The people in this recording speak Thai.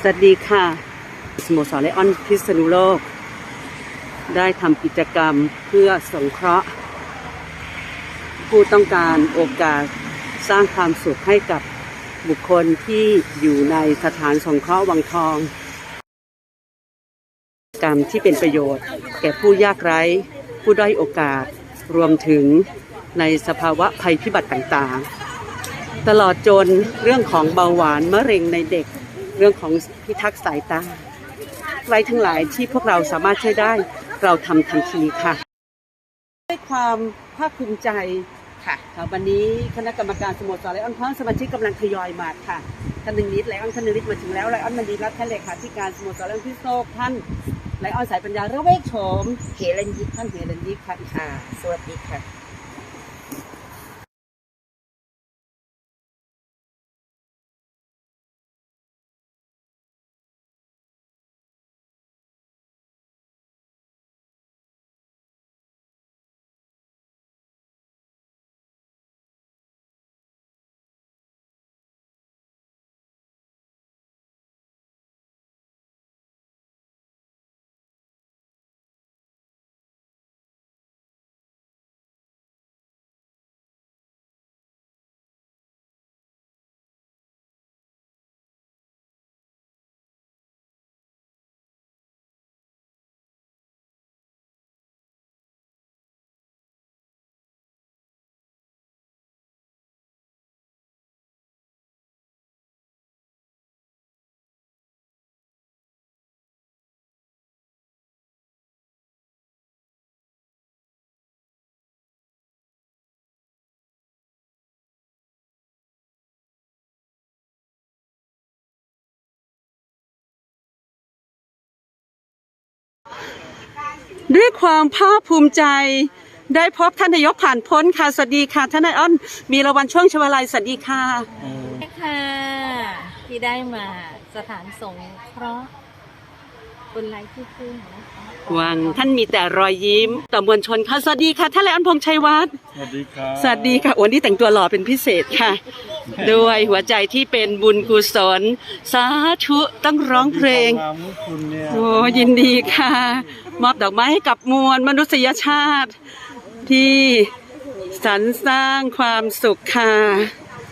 สวัสดีค่ะสโมสรไลออนพิษณุโลก ได้ทำกิจกรรมเพื่อสงเคราะห์ ผู้ต้องการโอกาสสร้างความสุขให้กับบุคคลที่อยู่ในสถานสงเคราะห์วังทองกรรมที่เป็นประโยชน์ แก่ผู้ยากไร้ ผู้ด้อยโอกาสรวมถึงในสภาวะภัยพิบัติต่างๆ ตลอดจนเรื่องของเบาหวานมะเร็งในเด็ก เรื่องของพิทักษ์สายตาไว้ทั้งหลายที่พวกเราสามารถช่วยได้เราทำทันทีค่ะ ด้วยความภาคภูมิใจค่ะวันนี้คณะกรรมการสโมสรไลออนพร้อมสมาชิกกำลังทยอยมาค่ะท่านหนึ่งนิดไลออนท่านหนึ่งนิดมาถึงแล้วไลออนมันดีรับท่านเลขาธิการสโมสรไลออนพิโลกท่านไลออนสายปัญญาระเวกโฉมเฮเลนยิปท่านเฮเลนยิปค่ะ สวัสดีค่ะ ด้วยความภาคภูมิใจ ได้พบท่านนายกผ่านพ้นค่ะสวัสดีค่ะท่านนายอ้อนมีรางวัลช่วงชวาลัยสวัสดีค่ะค่ะที่ได้มาสถานสงเคราะห์บนไลฟ์ที่พึ่งนะคะวังท่านมีแต่รอยยิ้มต่อมวลชนค่ะสวัสดีค่ะท่านนายอ้อนพงษ์ชัยวัฒน์สวัสดีครับสวัสดีค่ะวันนี้แต่งตัวหล่อเป็นพิเศษค่ะ ด้วยหัวใจที่เป็นบุญกุศล สาธุต้องร้องเพลงความงามของคุณเนี่ยโอ้ยินดีค่ะ มอบดอกไม้ให้กับมวลมนุษยชาติ ที่สรรสร้างความสุขค่ะ